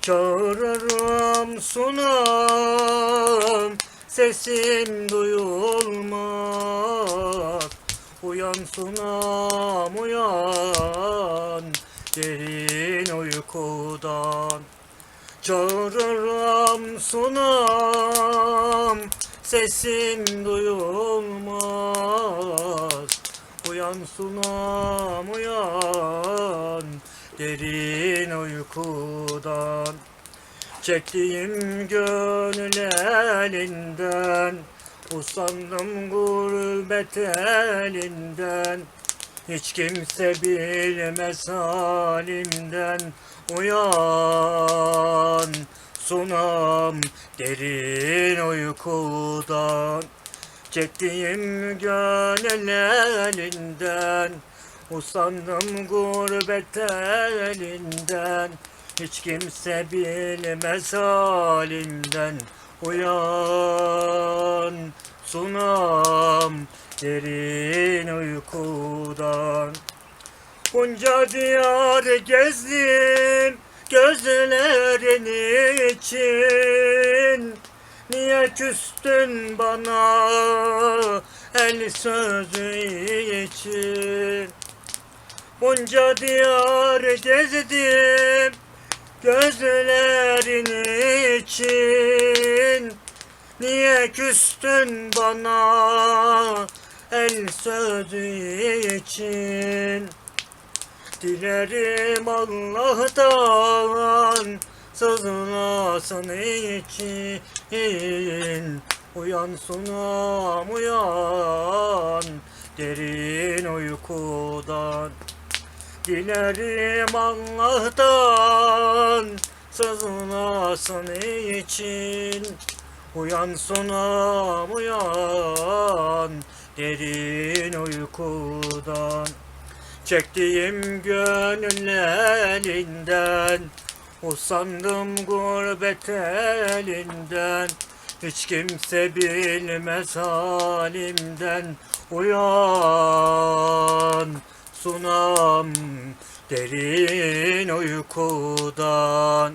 Çağırırım sunam. Sesim duyulmaz. Uyan sunam uyan. Derin uykudan Çağırırım sunam. Sesim duyulmaz. Uyan sunam uyan Derin uykudan Çektiğim gönül elinden Usandım gurbet elinden. Hiç kimse bilmez halimden Uyan. Sunam derin uykudan Çektiğim gönül elinden Usandım gurbet elinden Hiç kimse bilmez halimden Uyan sunam derin uykudan. Bunca diyar gezdim gözlerin için. Niye küstün bana el sözü için Bunca diyar gezdim gözlerin için. Niye küstün bana el sözü için? Dilerim Allah'tan sızlasın için. Uyan sunam uyan derin uykudan Dilerim Allah'tan sızlasın için. Uyan sunam uyan derin uykudan. Çektiğim gönül elinden Usandım gurbet elinden. Hiç kimse bilmez halimden Uyan sunam derin uykudan